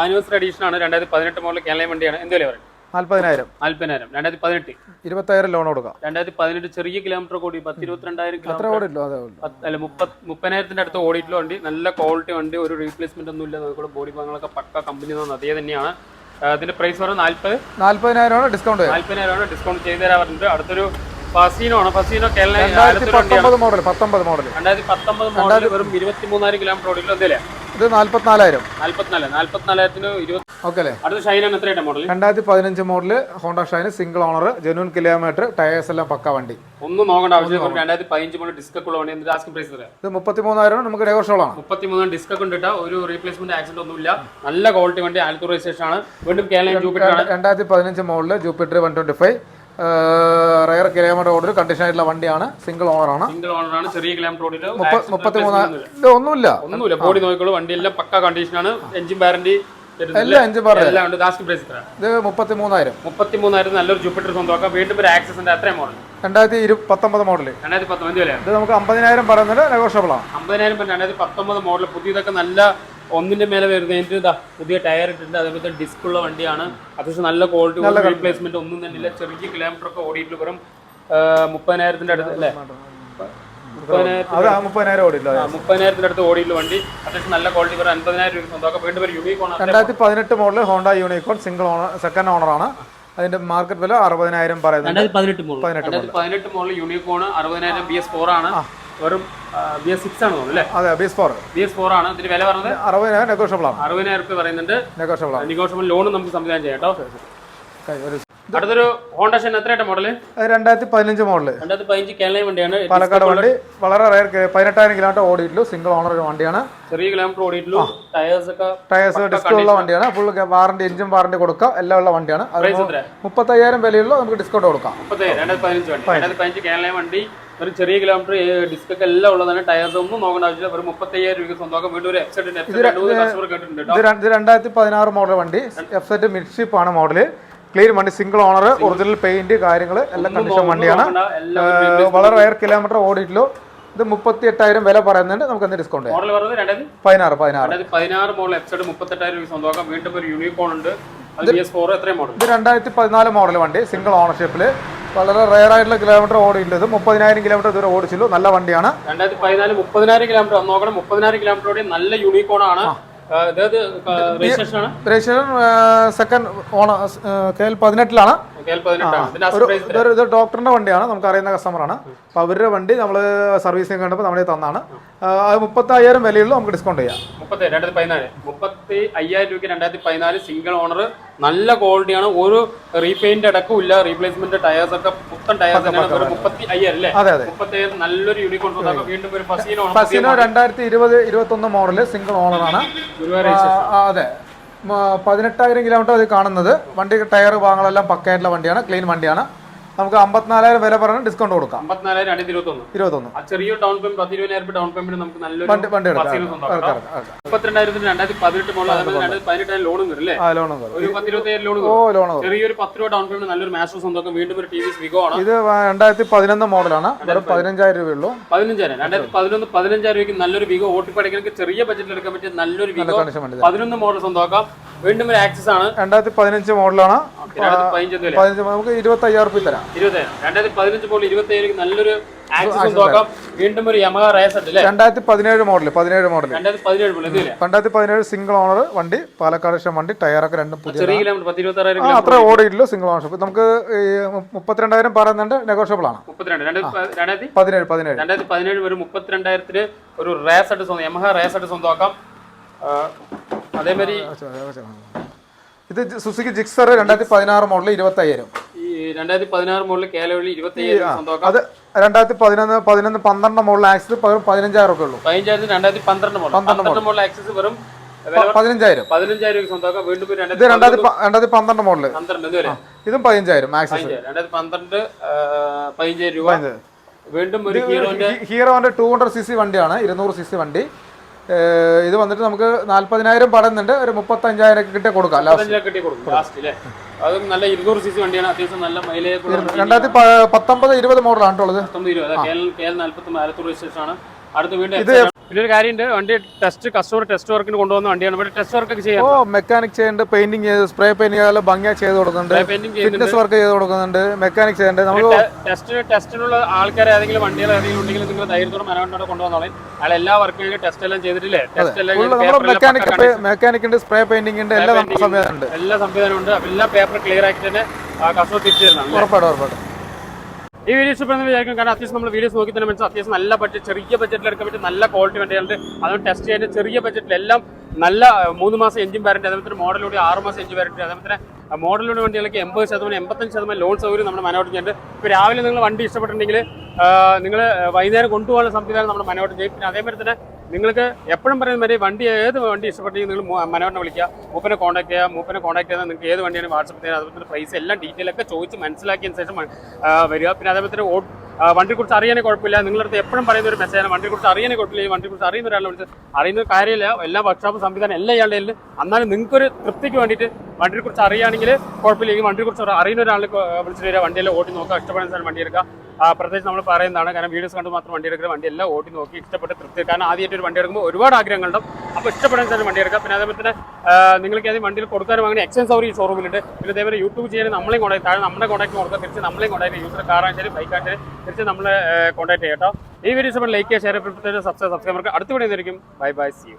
ആനിവേഴ്സറി എഡീഷൻ ആണ്. രണ്ടായിരത്തി പതിനെട്ട് മോഡൽ കേരള വണ്ടിയാണ്. എന്ത് വില പറയും നാല്പതിനായിരം. നാല്പതിനായിരം. രണ്ടായിരത്തി പതിനെട്ട് ഇരുപത്തായിരം ലോൺ കൊടുക്കാം. രണ്ടായിരത്തി പതിനെട്ട് ചെറിയ കിലോമീറ്റർ കൂടി പത്ത് ഇരുപത്തിരണ്ടായിരം അത്ര ഓടില്ലോ അതെ അല്ല മുപ്പത് മുപ്പതിനായിരത്തിന്റെ അടുത്ത് ഓടിയിട്ടുള്ള വണ്ടി. നല്ല ക്വാളിറ്റി വണ്ടി ഒരു റീപ്ലേസ്മെന്റ് ഒന്നും ഇല്ല. നമുക്ക് ബോഡി ഭാഗങ്ങളൊക്കെ പക്ക കമ്പനി അതേ തന്നെയാണ്. അതിന്റെ പ്രൈസ് പറഞ്ഞാൽ നാല്പത്. നാല്പതിനായിരം ഡിസ്കൗണ്ട് നാല്പതിനായിരം ഡിസ്കൗണ്ട് ചെയ്ത് തരാൻ പറഞ്ഞിട്ട് അടുത്തൊരു ഫസീനോ ആണ്? ഫസീനോ കേരള രണ്ടായിരത്തി പത്തൊമ്പത് മോഡൽ പത്തൊമ്പത് മോഡൽ രണ്ടായിരത്തി പത്തൊമ്പത് മോഡൽ വെറും ഇരുപത്തി മൂന്നായിരം കിലോമീറ്റർ ഓടിയിട്ടുള്ള എന്തല്ലേ ഇത് നാല്പത്തിനാലായിരം. നാല്പത്തിനാല്. നാല്പത്തിനാലായിരത്തിന് ഇരുപത്തി ഓക്കെ അല്ലേ? അടുത്ത ഷൈനാണ് എത്രയായിട്ട് മോഡൽ രണ്ടായിരത്തി പതിനഞ്ച് model Honda Shine single owner genuine kilometre tyres എല്ലാം പക്ക വണ്ടി. ഒന്നും നോക്കേണ്ട ആവശ്യമില്ല. രണ്ടായിരത്തി പതിനഞ്ച് മോഡൽ ഡിസ്ക് ഉള്ള വണ്ടി. എന്ത് ആസ്കിംഗ് പ്രൈസ് തരാം ഇത് മുപ്പത്തി മൂന്നായിരം നമുക്ക് ഡിസ്ക് ഒരു റീപ്ലേസ്മെന്റ് ആക്സിഡന്റ് ഒന്നുമില്ല. നല്ല ക്വാളിറ്റി വണ്ടി. ആലത്തൂർ രജിസ്ട്രേഷൻ ആണ്. വീണ്ടും കേരള ജൂപ്പിറ്റർ ആണ്. രണ്ടായിരത്തി പതിനഞ്ച് model Jupiter one twenty five rare kilometre order condition ആയിട്ടുള്ള വണ്ടിയാണ്. സിംഗിൾ ഓണറാണ് സിംഗിൾ ഓണറാണ് ചെറിയ കിലോമീറ്റർ ഓടിയിട്ട് മുപ്പത്തി മൂന്നായിരം ഒന്നുമില്ല. ഒന്നുമില്ല ബോഡി നോക്കിക്കോളൂ. വണ്ടി എല്ലാം പക്ക കണ്ടീഷൻ ആണ്. എഞ്ചിൻ വാറന്റി എല്ലാം അഞ്ച് എല്ലാം ഉണ്ട്. പ്രൈസ് ഇത് നല്ലൊരു ജൂപ്പിറ്റർ സ്വന്തമാക്കാം വീണ്ടും ഒരു ആക്സസിന്റെ അത്രയും മോഡൽ രണ്ടായിരത്തി ഇരു പത്തൊമ്പത് മോഡൽ രണ്ടായിരത്തി പത്തൊമ്പത് വിലയാണ് ഇത് നമുക്ക് അമ്പതിനായിരം പറയുന്നത് നെഗോഷ്യബിൾ ആണ്. അമ്പതിനായിരം പിന്നെ രണ്ടായിരത്തി പത്തൊമ്പത് മോഡൽ പുതിയതൊക്കെ നല്ല ഒന്നിന്റെ മേലെ വരുന്നതിന്റെ ഇതാ പുതിയ ടയർ ഇട്ടിട്ടുണ്ട്. അതേപോലെ തന്നെ ഡിസ്ക് ഉള്ള വണ്ടിയാണ്. അത്യാവശ്യം നല്ല ക്വാളിറ്റി റീപ്ലേസ്മെന്റ് ഒന്നും തന്നെ ഇല്ല. ചെറിയ കിലോമീറ്റർ ഒക്കെ ഓടിയിട്ട് വെറും മുപ്പതിനായിരത്തിന്റെ അടുത്ത് അല്ലേ? മുപ്പതിനായിരത്തി അത് ആ മുപ്പതിനായിരം ഓടില്ല ആ, മുപ്പതിനായിരത്തിന്റെ അടുത്ത് ഓടിയിട്ടുള്ള വണ്ടി. അത്യാവശ്യം നല്ല ക്വാളിറ്റി വെറും അൻപതിനായിരം രൂപ സ്വന്തമാക്കാം. വീണ്ടും ഒരു യൂണിക് ആണ് രണ്ടായിരത്തി പതിനെട്ട് model Honda Unicorn single owner second owner ആണ്. അതിന്റെ മാർക്കറ്റ് വില അറുപതിനായിരം പറയുന്നത് പതിനെട്ട് രണ്ടായിരത്തി പതിനെട്ട് മോഡൽ യൂണിക്കോൺ അറുപതിനായിരം ബി എസ് ഫോർ ആണ്. വെറും ബി എസ് സിക്സ് ആണ് തോന്നുന്നു അതെ B four B S four ആണ്. ഇതിന് വില പറഞ്ഞത്? അറുപതിനായിരം നെഗോഷ്യബിൾ ആണ്. അറുപതിനായിരം രൂപ പറയുന്നുണ്ട്. നെഗോഷ്യബിൾ ആണ്. നിഗോഷ്യബിൾ ലോൺ നമുക്ക് സംവിധാനം ചെയ്യാം കേട്ടോ. അടുത്തൊരു ഹോണ്ട ഷൻ എത്രയായിട്ട് മോഡൽ? രണ്ടായിരത്തി പതിനഞ്ച് മോഡൽ. രണ്ടായിരത്തി പതിനഞ്ച് കേരള വണ്ടിയാണ്. പാലക്കാട് വണ്ടി. വളരെ റയർ പതിനെട്ടായിരം കിലോമീറ്റർ ഓടിയിട്ടുള്ളൂ. സിംഗിൾ ഓണർ ഒരു വണ്ടിയാണ്. ചെറിയ കിലോമീറ്റർ ഓടിയിട്ടുള്ളൂ. ടയേഴ്സ് ഒക്കെ ടയേഴ്സ് ഡിസ്ക് ഉള്ള വണ്ടിയാണ്. ഫുൾ വാറണ്ടി എഞ്ചിൻ വാറണ്ടി കൊടുക്കാം. എല്ലാം ഉള്ള വണ്ടിയാണ്. മുപ്പത്തയ്യായിരം വിലയുള്ള. നമുക്ക് ഡിസ്കൗണ്ട് കൊടുക്കാം. മുപ്പത്തി രണ്ടായിരത്തി പതിനഞ്ച്. വണ്ടി രണ്ടായിരത്തി പതിനഞ്ച് കേരള വണ്ടി. ഒരു ചെറിയ കിലോമീറ്റർ ഡിസ്ക് ഒക്കെ എല്ലാം ഉള്ളതാണ്. ടയേഴ്സ് ഒന്നും നോക്കേണ്ട ആവശ്യമില്ല. ഒരു മുപ്പത്തയ്യായിരം രൂപ സ്വന്തമാക്കാം വീണ്ടും ഒരു കേട്ടോ ഇത് രണ്ടായിരത്തി പതിനാറ് മോഡൽ വണ്ടി. എഫ് സെറ്റ് മിഡ്ഷിപ്പ് ആണ് മോഡൽ ക്ലിയർ വണ്ടി സിംഗിൾ ഓണർ ഒറിജിനൽ പെയിന്റ് കാര്യങ്ങൾ എല്ലാം കണ്ടീഷൻ വണ്ടിയാണ്. വളരെ റയർ കിലോമീറ്റർ ഓടിയിട്ടുള്ളൂ. ഇത് മുപ്പത്തി എട്ടായിരം വില പറയുന്നുണ്ട്. നമുക്ക് എന്ത് ഡിസ്കൗണ്ട് മോഡൽ പതിനാറ് പതിനാറ്. പതിനാറ് മോഡൽ എക്സൈഡ് മുപ്പത്തെട്ടായിരം രൂപ സ്വന്തമാക്കാം വീണ്ടും ഒരു യൂണിക്കോൺ ഉണ്ട്. മോഡൽ ഇത് രണ്ടായിരത്തി പതിനാല് മോഡൽ വണ്ടി സിംഗിൾ ഓണർഷിപ്പിൽ വളരെ റയർ ആയിട്ടുള്ള കിലോമീറ്റർ ഓടിയിട്ടുള്ളത് മുപ്പതിനായിരം കിലോമീറ്റർ ദൂരം ഓടിച്ചുള്ളൂ നല്ല വണ്ടിയാണ്. രണ്ടായിരത്തി പതിനാല് മുപ്പതിനായിരം കിലോമീറ്റർ നോക്കണം. മുപ്പതിനായിരം കിലോമീറ്റർ ഓടിയ നല്ല യൂണിക്കോൺ ആണ്. രജിസ്ട്രേഷൻ സെക്കൻഡ് ഓണ കെ എൽ പതിനെട്ടിലാണ്. ഇത് ഡോക്ടറിന്റെ വണ്ടിയാണ്. നമുക്ക് അറിയുന്ന കസ്റ്റമറാണ് അപ്പൊ അവരുടെ വണ്ടി നമ്മൾ സർവീസിങ് കണ്ടപ്പോൾ നമ്മളെ തന്നാണ്. അത് മുപ്പത്തി അയ്യായിരം വിലയുള്ളൂ. നമുക്ക് ഡിസ്കൗണ്ട് ചെയ്യാം. മുപ്പത്തി അയ്യായിരം രൂപയ്ക്ക് രണ്ടായിരത്തി പതിനാല് സിംഗിൾ ഓണർ നല്ല ക്വാളിറ്റിയാണ് ഒരു റീപെയിന്റ് അടക്കം ഇല്ല റീപ്ലേസ്മെന്റ് ടയേഴ്സ് ഒക്കെ പുത്തൻ ഒരു മുപ്പത്തി അയ്യായിരം അല്ലേ? മുപ്പത്തി അയ്യായിരം നല്ലൊരു യൂണിക്കോൺ വീണ്ടും ഒരു ഫസീനോ ഫസീനോ രണ്ടായിരത്തി ഇരുപത് ഇരുപത്തി ഒന്ന് മോഡൽ സിംഗിൾ ഓണറാണ് ആണ് അതെ. പതിനെട്ടായിരം കിലോമീറ്റർ അത് കാണുന്നത്. വണ്ടി ടയർ ഭാഗങ്ങളെല്ലാം പക്കയായിട്ടുള്ള വണ്ടിയാണ് ക്ലീൻ വണ്ടിയാണ്. നമുക്ക് അമ്പത്തിനാലായിരം വില പറഞ്ഞ് ഡിസ്കൗണ്ട് കൊടുക്കാം. ഇരുപത്തൊന്ന്. ചെറിയ ഡൗൺ പേയ്മെന്റ് പത്ത് ഇരുപതിനായിരം രൂപ ഡൗൺ പേയ്മെന്റ് നമുക്ക് നല്ലൊരു വണ്ടി. മുപ്പത്തിരണ്ടായിരത്തിന് രണ്ടായിരത്തി പതിനെട്ട് മോഡൽ അതേപോലെ രണ്ടായിരത്തി പതിനെട്ടായിരം ലോണും വരും അല്ലേ? ഒരു പത്ത് ഇരുപത്തി ലോൺ ഓ ലോൺ ചെറിയൊരു പത്ത് രൂപ ഡൗൺ പേയ്മെന്റ് നല്ലൊരു വീണ്ടും ഒരു ടി വി വിഗോ ആണ്. ഇത് രണ്ടായിരത്തി പതിനൊന്ന് മോഡലാണ്. വെറും പതിനഞ്ചായിരം രൂപയുള്ളൂ പതിനഞ്ചായിരം. രണ്ടായിരത്തി പതിനൊന്ന് പതിനഞ്ചായിരം രൂപയ്ക്ക് നല്ലൊരു വിഗോ ഓട്ടിപ്പടിക്കണമെങ്കിൽ ചെറിയ ബജറ്റിൽ എടുക്കാൻ പറ്റിയ നല്ലൊരു വിഗോ പതിനൊന്ന് മോഡൽ സ്വന്തമാക്കാം വീണ്ടും ഒരു ആക്സസ് ആണ്. രണ്ടായിരത്തി പതിനഞ്ച് മോഡലാണ്. പതിനഞ്ച് നമുക്ക് ഇരുപത്തി അയ്യായിരം റുപ്യ തരാം രണ്ടായിരത്തി പതിനഞ്ച് മോഡൽ ഇരുപത്തി അയ്യായിരം നല്ലൊരു ആക്സസ് വീണ്ടും ഒരു യമഹ റേസർ ഉണ്ട് അല്ലേ? രണ്ടായിരത്തി പതിനേഴ് മോഡൽ പതിനേഴ് മോഡൽ രണ്ടായിരത്തി പതിനേഴ് സിംഗിൾ ഓണർ വണ്ടി പാലക്കാട് ഷം വണ്ടി ടയറൊക്കെ രണ്ടും പുതിയ അത്ര ഓടിയിട്ടുള്ളൂ സിംഗിൾ ഓണർഷിപ്പ് നമുക്ക് മുപ്പത്തിരണ്ടായിരം പറയുന്നുണ്ട് നെഗോഷ്യബിൾ ആണ്. പതിനേഴ് പതിനേഴ്. രണ്ടായിരത്തി പതിനേഴ് ഒരു മുപ്പത്തിരണ്ടായിരത്തിന് ഒരു റേസ് ആയിട്ട് സ്വന്തം യമഹ റേസ് ആയിട്ട് സ്വന്തമാക്കാം. ഇത് സുസുക്കി ജിക്സർ രണ്ടായിരത്തി പതിനാറ് മോഡൽ ഇരുപത്തി അയ്യായിരം രണ്ടായിരത്തി മോഡൽ അത് രണ്ടായിരത്തി പതിനൊന്ന് പതിനൊന്ന് പന്ത്രണ്ട് മോഡൽ ആക്സിസ് വെറും പതിനഞ്ചായിരം ഒക്കെ ഉള്ളൂ പതിനഞ്ചായിരത്തി രണ്ടായിരത്തി പന്ത്രണ്ട് മോഡൽ ആക്സസ് വെറും പതിനഞ്ചായിരം പതിനഞ്ചായിരം വീണ്ടും രണ്ടായിരത്തി പന്ത്രണ്ട് മോഡൽ ഇത് പതിനഞ്ചായിരം ആക്സിസ് രണ്ടായിരത്തി പന്ത്രണ്ട് പതിനഞ്ചായിരം രൂപ വീണ്ടും ഒരു ഹീറോന്റെ ഹീറോന്റെ ഹൺഡ്രഡ് സി സി വണ്ടിയാണ് ഇരുന്നൂറ് സി സി വണ്ടി ഇത് വന്നിട്ട് നമുക്ക് നാല്പതിനായിരം പറയുന്നുണ്ട് ഒരു മുപ്പത്തഞ്ചായിരം കിട്ടി കൊടുക്കാം. ലാസ്റ്റ് പതിനഞ്ചിനെ കെട്ടി കൊടുക്കും. ലാസ്റ്റ് അല്ലേ അതും നല്ല ഇരുന്നൂറ് സി സി വണ്ടിയാണ്. അത്യാവശ്യം നല്ല മൈലേജ് രണ്ടായിരത്തി പത്തൊമ്പത് ഇരുപത് മോഡലാണ് ഉള്ളത് പത്തൊമ്പത് ഇരുപത്. കെ എൽ കെ എൽ നാല്പത്തി രജിസ്ട്രേഷൻ ആണ് അടുത്ത് വീണ്ടും പിന്നെ ഒരു കാര്യമുണ്ട്. വണ്ടി ടെസ്റ്റ് കസ്റ്റമർ ടെസ്റ്റ് വർക്കിന് കൊണ്ടുവന്ന വണ്ടിയാണ്. ഇവിടെ ടെസ്റ്റ് വർക്ക് ഒക്കെ ചെയ്യാം. ഓ മെക്കാനിക് ചെയ്യുന്നുണ്ട്. പെയിന്റിംഗ് ചെയ്ത് സ്പ്രേ പെയിന്റിങ് ആയാലും ഭംഗിയാ ചെയ്ത് കൊടുക്കുന്നുണ്ട്. ഫിറ്റ്നസ് വർക്ക് ചെയ്ത് കൊടുക്കുന്നുണ്ട്. മെക്കാനിക് ചെയ്യുന്നുണ്ട്. നമുക്ക് ടെസ്റ്റിന് ടെസ്റ്റിനുള്ള ആൾക്കാർ ഏതെങ്കിലും വണ്ടികൾ ഏതെങ്കിലും ഉണ്ടെങ്കിൽ നിങ്ങൾ ധൈര്യത്തോടെ മനോഹരനോടെ കൊണ്ടുവന്നോളെ. അയാൾ എല്ലാ വർക്കും ടെസ്റ്റ് എല്ലാം ചെയ്തിട്ടില്ലേ? ടെസ്റ്റ് എല്ലാം മെക്കാനിക് മെക്കാനിക് ഉണ്ട്. സ്പ്രേ പെയിന്റിംഗ് ഉണ്ട് എല്ലാം സംവിധാനം ഉണ്ട്. എല്ലാ സംവിധാനം ഉണ്ട്. എല്ലാ പേപ്പർ ക്ലിയർ ആക്കി തന്നെ കസ്റ്റമർ തിരിച്ചു തരണം ഉറപ്പായിട്ടും ഉറപ്പായിട്ടും. ഈ വീഡിയോസ് ഇപ്പോൾ വിചാരിക്കും. കാരണം അത്യാവശ്യം നമ്മൾ വീഡിയോസ് നോക്കി തന്നെ മനസ്സിലാവും. അത്യാവശ്യം നല്ല ബഡ്ജറ്റ് ചെറിയ ബഡ്ജറ്റിൽ എടുക്കാൻ പറ്റും നല്ല ക്വാളിറ്റി വണ്ടികളുണ്ട് അതുകൊണ്ട് ടെസ്റ്റ് ചെയ്യാൻ ചെറിയ ബഡ്ജറ്റിൽ എല്ലാം നല്ല മൂന്ന് മാസം എഞ്ചിൻ വാറണ്ടി അതേപോലെ തന്നെ മോഡലിലൂടെ ആറ് മാസം എഞ്ചിൻ വാറണ്ടി അതേപോലെ മോഡലിലൂടെ വണ്ടികൾക്ക് എൺപത് ശതമാനം എൺപത്തഞ്ച് ശതമാനം ലോൺ സൗകര്യം നമ്മുടെ മനോട്ട് ചെയ്യുന്നുണ്ട് ഇപ്പോൾ രാവിലെ നിങ്ങൾ വണ്ടി ഇഷ്ടപ്പെട്ടിട്ടുണ്ടെങ്കിൽ നിങ്ങൾ വൈകുന്നേരം കൊണ്ടുപോകാനുള്ള സംവിധാനം നമ്മുടെ മനോട്ട് ചെയ്യും പിന്നെ അതേപോലെ തന്നെ നിങ്ങൾക്ക് എപ്പോഴും പറയുന്ന മാതിരി വണ്ടി ഏത് വണ്ടി ഇഷ്ടപ്പെട്ടെങ്കിൽ നിങ്ങൾ മനോഹരനെ വിളിക്കുക. മൂപ്പനെ കോൺടാക്ട് ചെയ്യുക. മൂപ്പനെ കോൺടാക്ട് ചെയ്താൽ നിങ്ങൾക്ക് ഏത് വണ്ടിയാണ് വാട്സപ്പ് ചെയ്യുക അതുപോലെ തന്നെ പ്രൈസ് എല്ലാം ഡീറ്റെയിൽ ഒക്കെ ചോദിച്ച് മനസ്സിലാക്കിയതിന് ശേഷം വരിക. പിന്നെ അതേപോലെ തന്നെ വണ്ടിയെക്കുറിച്ച് കുറിച്ച് അറിയാനേ കുഴപ്പമില്ല. നിങ്ങളുടെ അടുത്ത് എപ്പോഴും പറയുന്ന ഒരു മെസ്സേജാണ് വണ്ടിയെക്കുറിച്ച് അറിയാനേ കുഴപ്പമില്ല. ഈ വണ്ടി കുറിച്ച് അറിയുന്ന ഒരാളെ വിളിച്ച് അറിയുന്ന കാര്യമില്ല. എല്ലാ വർക്ക്ഷോപ്പ് സംവിധാനം എല്ലാം ഇയാളുടെ. എന്നാലും നിങ്ങൾക്കൊരു തൃപ്തിക്ക് വേണ്ടിയിട്ട് വണ്ടിയെ കുറിച്ച് അറിയുകയാണെങ്കിൽ കുഴപ്പമില്ല. ഈ വണ്ടിയെ കുറിച്ച് അറിയുന്ന ഒരാൾ വിളിച്ചിട്ട് വരിക. വണ്ടിയെല്ലാം ഓട്ടി നോക്കുക ഇഷ്ടപ്പെടുന്ന സ്ഥലം വണ്ടി എടുക്കുക. പ്രത്യേകിച്ച് നമ്മൾ പറയുന്നതാണ് കാരണം വീഡിയോസ് കണ്ട് മാത്രം വണ്ടി എടുക്കുക വണ്ടി എല്ലാം ഓടി നോക്കി ഇഷ്ടപ്പെട്ട് തൃപ്തി. കാരണം ആദ്യമായിട്ട് ഒരു വണ്ടി എടുക്കുമ്പോൾ ഒരുപാട് ആഗ്രഹങ്ങളുണ്ടാവും. അപ്പോൾ ഇഷ്ടപ്പെടുന്ന സ്ഥലം വണ്ടി എടുക്കുക. പിന്നെ അതേപോലെ തന്നെ നിങ്ങൾക്ക് ഏതെങ്കിലും വണ്ടിയിൽ കൊടുക്കാനും അങ്ങനെ എക്സ്ചേഞ്ച് സൗകര്യം ഈ ഷോറൂമിലുണ്ട് പിന്നെ അതേപോലെ യൂട്യൂബ് ചെയ്യാൻ നമ്മളെയും കോൺടാക്ട് താഴെ നമ്മുടെ കോൺടാക്ട് കൊടുക്കുക. തിരിച്ച് നമ്മളെയും കോൺടാക്ട് യൂസർ കാറാൻ ശരി ബൈക്കാണ് ശരി തിരിച്ച് നമ്മളെ കോൺടാക്ട് ചെയ്യട്ടോ ഈ വീഡിയോസ് ലൈക്ക് ചെയ്യുക ഷെയർ സബ്സ്ക്രൈബ് സബ്സ്ക്രൈബ് അടുത്ത video bye bye see you